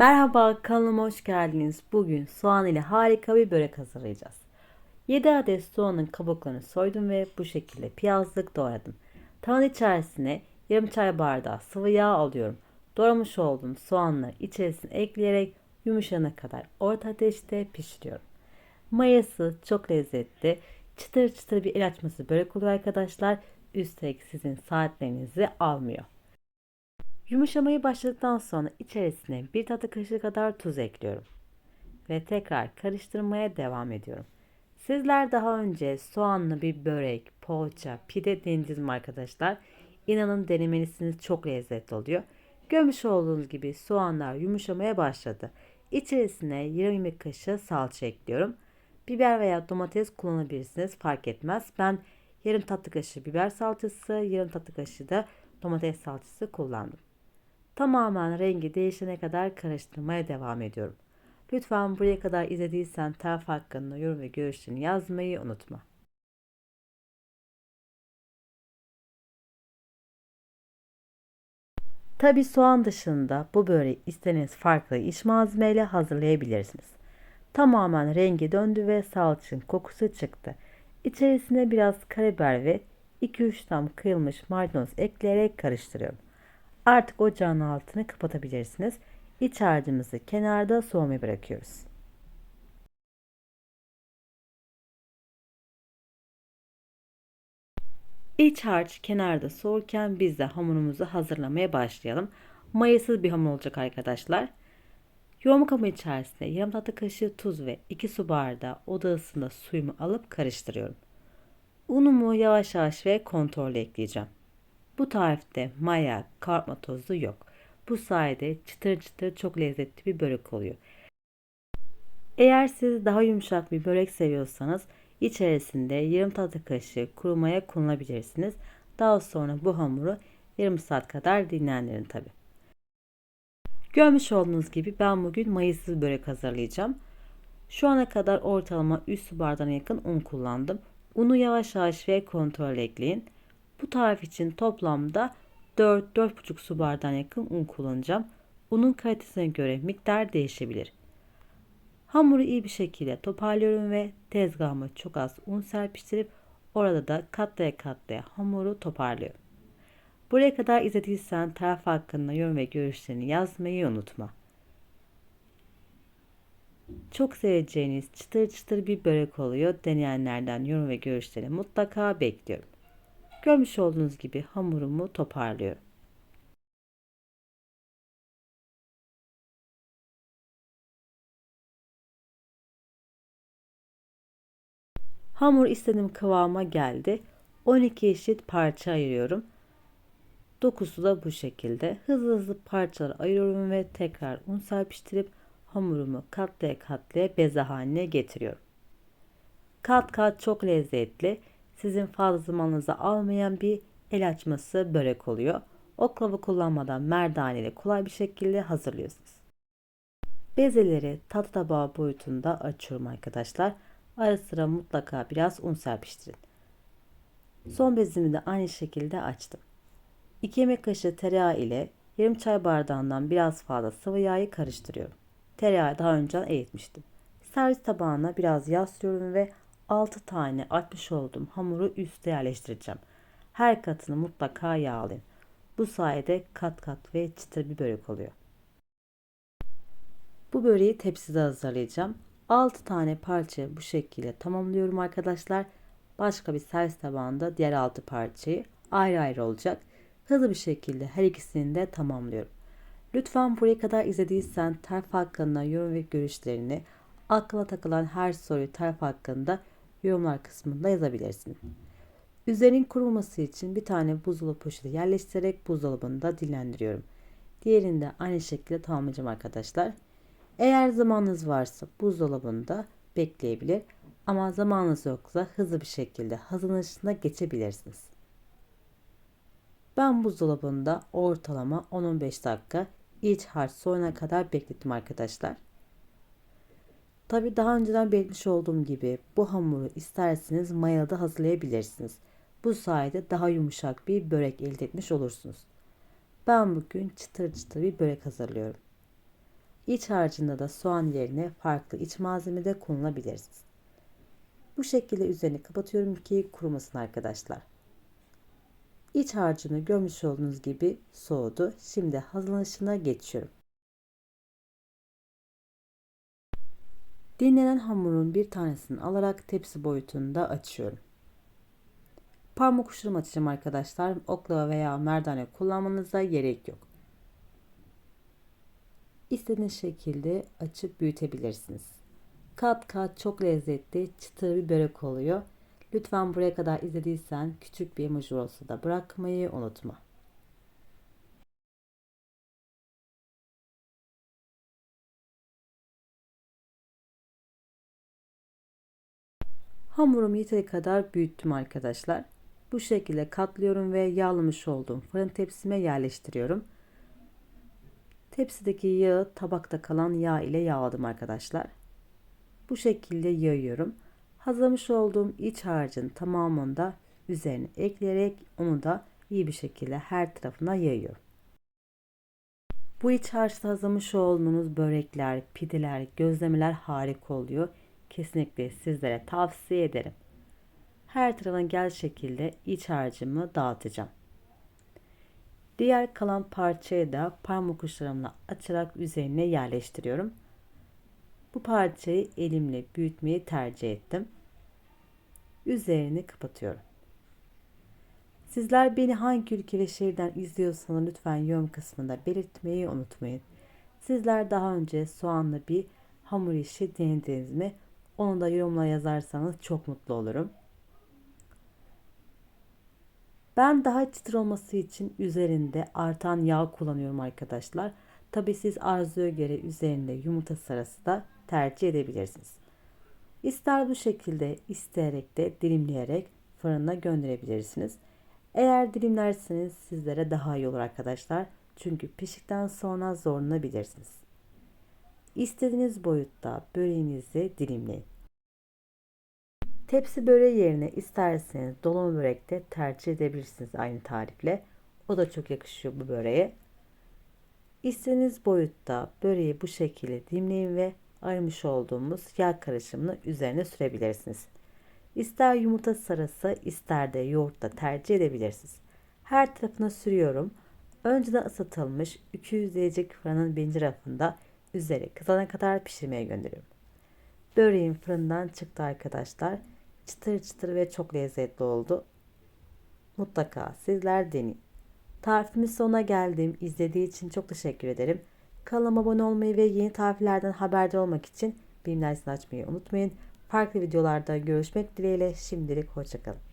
Merhaba kanalıma hoş geldiniz. Bugün soğan ile harika bir börek hazırlayacağız. 7 adet soğanın kabuklarını soydum ve bu şekilde piyazlık doğradım. Tavanın içerisine yarım çay bardağı sıvı yağ alıyorum. Doğramış olduğum soğanları içerisine ekleyerek yumuşana kadar orta ateşte pişiriyorum. Mayası çok lezzetli, çıtır çıtır bir el açması börek oluyor arkadaşlar. Üstelik sizin saatlerinizi almıyor. Yumuşamayı başladıktan sonra içerisine bir tatlı kaşığı kadar tuz ekliyorum. Ve tekrar karıştırmaya devam ediyorum. Sizler daha önce soğanlı bir börek, poğaça, pide denediniz mi arkadaşlar? İnanın denemelisiniz çok lezzetli oluyor. Görmüş olduğunuz gibi soğanlar yumuşamaya başladı. İçerisine yarım yemek kaşığı salça ekliyorum. Biber veya domates kullanabilirsiniz fark etmez. Ben yarım tatlı kaşığı biber salçası, yarım tatlı kaşığı da domates salçası kullandım. Tamamen rengi değişene kadar karıştırmaya devam ediyorum. Lütfen buraya kadar izlediysen tarif hakkında yorum ve görüşlerini yazmayı unutma. Tabi soğan dışında bu böreği istediğiniz farklı iç malzemeyle hazırlayabilirsiniz. Tamamen rengi döndü ve salçın kokusu çıktı. İçerisine biraz karabiber ve 2-3 tam kıyılmış maydanoz ekleyerek karıştırıyorum. Artık ocağın altını kapatabilirsiniz. İç harcımızı kenarda soğumaya bırakıyoruz. İç harç kenarda soğurken biz de hamurumuzu hazırlamaya başlayalım. Mayasız bir hamur olacak arkadaşlar. Yoğurma hamur içerisine yarım tatlı kaşığı tuz ve 2 su bardağı oda ısısında suyumu alıp karıştırıyorum. Unumu yavaş yavaş ve kontrollü ekleyeceğim. Bu tarifte maya, kabartma tozu yok. Bu sayede çıtır çıtır çok lezzetli bir börek oluyor. Eğer siz daha yumuşak bir börek seviyorsanız içerisinde yarım tatlı kaşığı kuru maya kullanabilirsiniz. Daha sonra bu hamuru yarım saat kadar dinlendirin tabi. Görmüş olduğunuz gibi ben bugün mayasız börek hazırlayacağım. Şu ana kadar ortalama 3 su bardağına yakın un kullandım. Unu yavaş yavaş ve kontrol ekleyin. Bu tarif için toplamda 4-4,5 su bardağına yakın un kullanacağım. Unun kalitesine göre miktar değişebilir. Hamuru iyi bir şekilde toparlıyorum ve tezgahıma çok az un serpiştirip orada da katlaya katlaya hamuru toparlıyorum. Buraya kadar izlediysen tarif hakkında yorum ve görüşlerini yazmayı unutma. Çok seveceğiniz çıtır çıtır bir börek oluyor. Deneyenlerden yorum ve görüşlerini mutlaka bekliyorum. Görmüş olduğunuz gibi hamurumu toparlıyorum. Hamur istediğim kıvama geldi. 12 eşit parça ayırıyorum. Dokusu da bu şekilde. Hızlı hızlı parçalara ayırıyorum ve tekrar un serpiştirip hamurumu katlaya katlaya beze haline getiriyorum. Kat kat çok lezzetli sizin fazla zamanınızı almayan bir el açması börek oluyor. Oklava kullanmadan merdane ile kolay bir şekilde hazırlıyorsunuz. Bezeleri tatlı tabağı boyutunda açıyorum arkadaşlar. Ara sıra mutlaka biraz un serpiştirin. Son bezimi de aynı şekilde açtım. 2 yemek kaşığı tereyağı ile yarım çay bardağından biraz fazla sıvı yağı karıştırıyorum. Tereyağı daha önce eritmiştim. Servis tabağına biraz yağ sürüyorum ve 6 tane açmış olduğum hamuru üste yerleştireceğim. Her katını mutlaka yağlayın. Bu sayede kat kat ve çıtır bir börek oluyor. Bu böreği tepside hazırlayacağım. 6 tane parça bu şekilde tamamlıyorum arkadaşlar. Başka bir servis tabağında diğer 6 parçayı ayrı ayrı olacak. Hızlı bir şekilde her ikisini de tamamlıyorum. Lütfen buraya kadar izlediysen tarif hakkında yorum ve görüşlerini, aklına takılan her soruyu tarif hakkında yorumlar kısmında yazabilirsin. Üzerin kuruması için bir tane buzdolabı poşeti yerleştirerek buzdolabında dinlendiriyorum. Diğerini de aynı şekilde tamamlayacağım arkadaşlar. Eğer zamanınız varsa buzdolabında bekleyebilir ama zamanınız yoksa hızlı bir şekilde hazırlanışına geçebilirsiniz. Ben buzdolabında ortalama 10-15 dakika iç harç soğana kadar beklettim arkadaşlar. Tabi daha önceden belirtmiş olduğum gibi bu hamuru isterseniz mayada hazırlayabilirsiniz. Bu sayede daha yumuşak bir börek elde etmiş olursunuz. Ben bugün çıtır çıtır bir börek hazırlıyorum. İç harcında da soğan yerine farklı iç malzeme de kullanabilirsiniz. Bu şekilde üzerini kapatıyorum ki kurumasın arkadaşlar. İç harcını görmüş olduğunuz gibi soğudu. Şimdi hazırlanışına geçiyorum. Dinlenen hamurun bir tanesini alarak tepsi boyutunda açıyorum. Parmak uçlarımı açacağım arkadaşlar. Oklava veya merdane kullanmanıza gerek yok. İstediğiniz şekilde açıp büyütebilirsiniz. Kat kat çok lezzetli çıtır bir börek oluyor. Lütfen buraya kadar izlediysen küçük bir emoji olsa da bırakmayı unutma. Hamurumu yeteri kadar büyüttüm arkadaşlar. Bu şekilde katlıyorum ve yağlamış olduğum fırın tepsime yerleştiriyorum. Tepsideki yağı tabakta kalan yağ ile yağladım arkadaşlar. Bu şekilde yayıyorum. Hazırlamış olduğum iç harcın tamamını da üzerine ekleyerek onu da iyi bir şekilde her tarafına yayıyorum. Bu iç harçta hazırlamış olduğunuz börekler, pideler, gözlemeler harika oluyor. Kesinlikle sizlere tavsiye ederim. Her tarafına gel şekilde iç harcımı dağıtacağım. Diğer kalan parçayı da parmak uçlarımla açarak üzerine yerleştiriyorum. Bu parçayı elimle büyütmeyi tercih ettim. Üzerini kapatıyorum. Sizler beni hangi ülke ve şehirden izliyorsanız lütfen yorum kısmında belirtmeyi unutmayın. Sizler daha önce soğanlı bir hamur işi denediniz mi? Onu da yorumla yazarsanız çok mutlu olurum. Ben daha çıtır olması için üzerinde artan yağ kullanıyorum arkadaşlar. Tabi siz arzuya göre üzerinde yumurta sarısı da tercih edebilirsiniz. İster bu şekilde isteyerek de dilimleyerek fırına gönderebilirsiniz. Eğer dilimlerseniz sizlere daha iyi olur arkadaşlar. Çünkü piştikten sonra zorlanabilirsiniz. İstediğiniz boyutta böreğinizi dilimleyin. Tepsi böreği yerine isterseniz dolma börek de tercih edebilirsiniz aynı tarifle. O da çok yakışıyor bu böreğe. İstediğiniz boyutta böreği bu şekilde dilimleyin ve ayırmış olduğumuz yağ karışımını üzerine sürebilirsiniz. İster yumurta sarısı ister de yoğurt da tercih edebilirsiniz. Her tarafına sürüyorum. Önceden ısıtılmış 200 derecelik fırının birinci rafında üzeri kızana kadar pişirmeye gönderiyorum. Böreğim fırından çıktı arkadaşlar. Çıtır çıtır ve çok lezzetli oldu. Mutlaka sizler deneyin. Tarifimin sonuna geldim. İzlediği için çok teşekkür ederim. Kanalıma abone olmayı ve yeni tariflerden haberdar olmak için bildirimleri açmayı unutmayın. Farklı videolarda görüşmek dileğiyle şimdilik hoşçakalın.